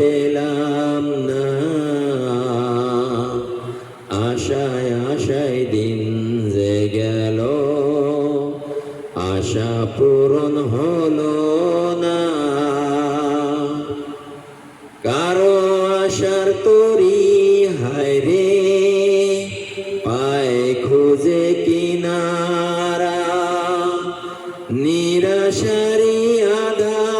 পেলাম না। আশায় আশায় দিন যে গেল আশা পূরণ হলো না। কারও আশার তরি হায় রে, পায় খুঁজে কিনারা। নিরাশারি আধার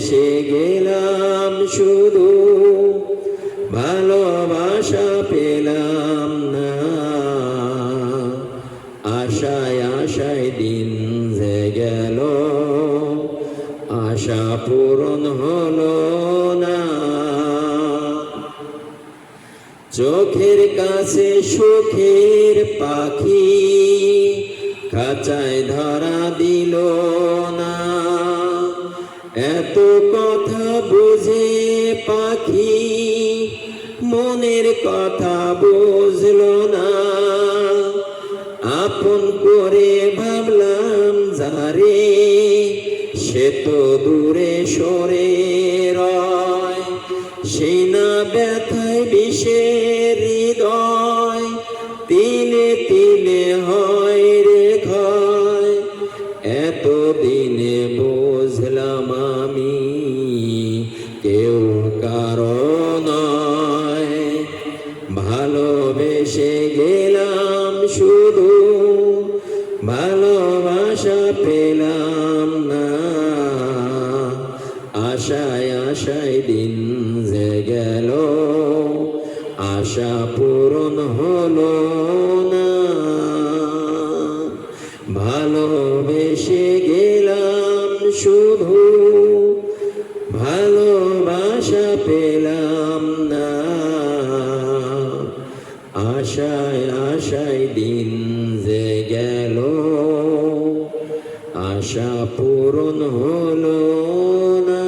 ভালোবেসে গেলাম শুধু। ভালোবাসা পেলাম না। আশায় আশায় দিন যে গেল। আশা পূরণ হলো না। চোখের কাছে সুখের পাখি খাঁচায় ধরা দিল না। এত কথা বুঝে পাখি মনের কথা বুঝলো না। আপন করে ভাবলাম, যারে সে তো দূরে সরে রয় সেই না ব্যথায় বিষের দিনে বুঝলাম আমি কেউ কারণ ভালোবেসে গেলাম শুধু, ভালোবাসা পেলাম না। আশায় আশায় দিন যে গেল, আশা পূরণ হলো। আশায় আশায় দিন যে গেল। আশা পূরণ হলো না।